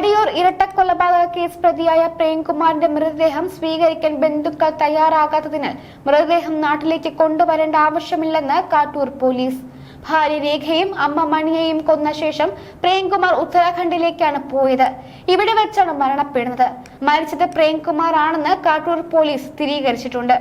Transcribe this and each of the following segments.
Padiyoor ഇരട്ടക്കൊലപാതക case പ്രതിയായ പ്രേംകുമാറിന്റെ മൃതദേഹം സ്വീകരിക്കാൻ ബന്ധുക്കൾ തയ്യാറാകാത്തതിനാൽ മൃതദേഹം നാട്ടിലേക്ക് കൊണ്ടുവരേണ്ട ആവശ്യമില്ലെന്ന് കാട്ടൂർ പോലീസ്. ഭാര്യ രേഖയും അമ്മ മണിയെയും കൊന്ന ശേഷം പ്രേംകുമാർ ഉത്തരാഖണ്ഡിലേക്കാണ് പോയത്. ഇവിടെ വെച്ചാണ് മരണപ്പെടുന്നത്. മരിച്ചത് പ്രേംകുമാർ ആണെന്ന് കാട്ടൂർ പോലീസ് സ്ഥിരീകരിച്ചിട്ടുണ്ട്.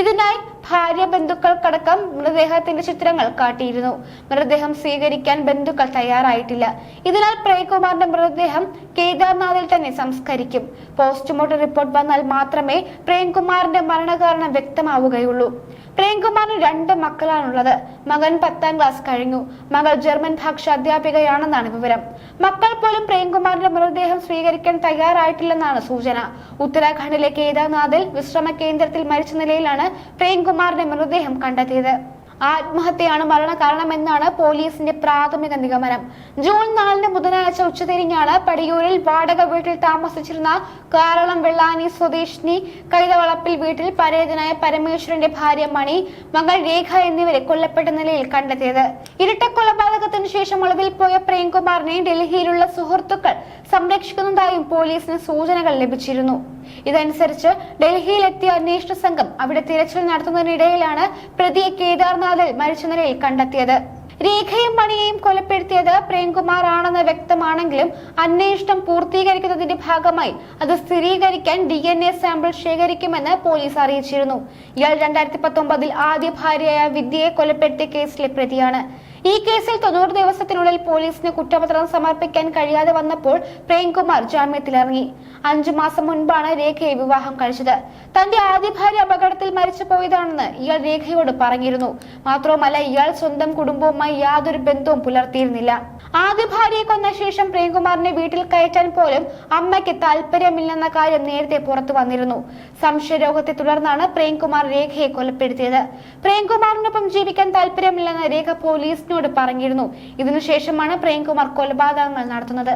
ഇതിനായി ഭാര്യ ബന്ധുക്കൾക്കടക്കം മൃതദേഹത്തിന്റെ ചിത്രങ്ങൾ കാട്ടിയിരുന്നു. മൃതദേഹം സ്വീകരിക്കാൻ ബന്ധുക്കൾ തയ്യാറായിട്ടില്ല. ഇതിനാൽ പ്രേംകുമാറിന്റെ മൃതദേഹം കേദാർനാഥിൽ തന്നെ സംസ്കരിക്കും. പോസ്റ്റ്മോർട്ടം റിപ്പോർട്ട് വന്നാൽ മാത്രമേ പ്രേംകുമാറിന്റെ മരണകാരണം വ്യക്തമാവുകയുള്ളൂ. പ്രേംകുമാറിന് രണ്ട് മക്കളാണുള്ളത്. മകൻ പത്താം ക്ലാസ് കഴിഞ്ഞു. മകൾ ജർമ്മൻ ഭാഷ അധ്യാപികയാണെന്നാണ് വിവരം. മക്കൾ പോലും പ്രേംകുമാറിന്റെ മൃതദേഹം സ്വീകരിക്കാൻ തയ്യാറായിട്ടില്ലെന്നാണ് സൂചന. ഉത്തരാഖണ്ഡിലെ കേദാർനാഥിൽ വിശ്രമ കേന്ദ്രത്തിൽ മരിച്ച നിലയിലാണ് പ്രേംകുമാറിന്റെ മൃതദേഹം കണ്ടെത്തിയത്. ആത്മഹത്യയാണ് മരണകാരണമെന്നാണ് പോലീസിന്റെ പ്രാഥമിക നിഗമനം. ജൂൺ നാലിന് ബുധനാഴ്ച ഉച്ചതിരിഞ്ഞാണ് പടിയൂരിൽ വാടക വീട്ടിൽ താമസിച്ചിരുന്ന കാരളം വെള്ളാനി സ്വദേശിനി കൈതവളപ്പിൽ വീട്ടിൽ പരേതനായ പരമേശ്വരന്റെ ഭാര്യ മണി മകൾ രേഖ എന്നിവരെ കൊല്ലപ്പെട്ട നിലയിൽ കണ്ടെത്തിയത്. ഇരട്ട കൊലപാതകത്തിന് ശേഷം ഒളിവിൽ പോയ പ്രേംകുമാറിനെ ഡൽഹിയിലുള്ള സുഹൃത്തുക്കൾ സംരക്ഷിക്കുന്നതായും പോലീസിന് സൂചനകൾ ലഭിച്ചിരുന്നു. ഇതനുസരിച്ച് ഡൽഹിയിലെത്തിയ അന്വേഷണ സംഘം അവിടെ തിരച്ചിൽ നടത്തുന്നതിനിടയിലാണ് പ്രതിയെ കേദാർനാഥിൽ മരിച്ച നിലയിൽ കണ്ടെത്തിയത്. രേഖയും പണിയെയും കൊലപ്പെടുത്തിയത് പ്രേംകുമാർ ആണെന്ന് വ്യക്തമാണെങ്കിലും അന്വേഷണം പൂർത്തീകരിക്കുന്നതിന്റെ ഭാഗമായി അത് സ്ഥിരീകരിക്കാൻ ഡി സാമ്പിൾ ശേഖരിക്കുമെന്ന് പോലീസ് അറിയിച്ചിരുന്നു. ഇയാൾ രണ്ടായിരത്തി പത്തൊമ്പതിൽ ആദ്യ ഭാര്യയായ വിദ്യയെ കൊലപ്പെടുത്തിയ കേസിലെ പ്രതിയാണ്. ഈ കേസിൽ തൊണ്ണൂറ് ദിവസത്തിനുള്ളിൽ പോലീസിന് കുറ്റപത്രം സമർപ്പിക്കാൻ കഴിയാതെ വന്നപ്പോൾ പ്രേംകുമാർ ജാമ്യത്തിലിറങ്ങി. അഞ്ചു മാസം മുൻപാണ് രേഖയെ വിവാഹം കഴിച്ചത്. തന്റെ ആദ്യ ഭാര്യ അപകടത്തിൽ മരിച്ചു പോയതാണെന്ന് ഇയാൾ രേഖയോട് പറഞ്ഞിരുന്നു. മാത്രവുമല്ല ഇയാൾ സ്വന്തം കുടുംബവുമായി യാതൊരു ബന്ധവും പുലർത്തിയിരുന്നില്ല. ആദ്യ ഭാര്യയെ കൊന്ന ശേഷം പ്രേംകുമാറിനെ വീട്ടിൽ കയറ്റാൻ പോലും അമ്മയ്ക്ക് താല്പര്യമില്ലെന്ന കാര്യം നേരത്തെ പുറത്തു വന്നിരുന്നു. സംശയരോഗത്തെ തുടർന്നാണ് പ്രേംകുമാർ രേഖയെ കൊലപ്പെടുത്തിയത്. പ്രേംകുമാറിനൊപ്പം ജീവിക്കാൻ താല്പര്യമില്ലെന്ന രേഖ പോലീസിനോട് പറഞ്ഞിരുന്നു. ഇതിനുശേഷമാണ് പ്രേംകുമാർ കൊലപാതകങ്ങൾ നടത്തുന്നത്.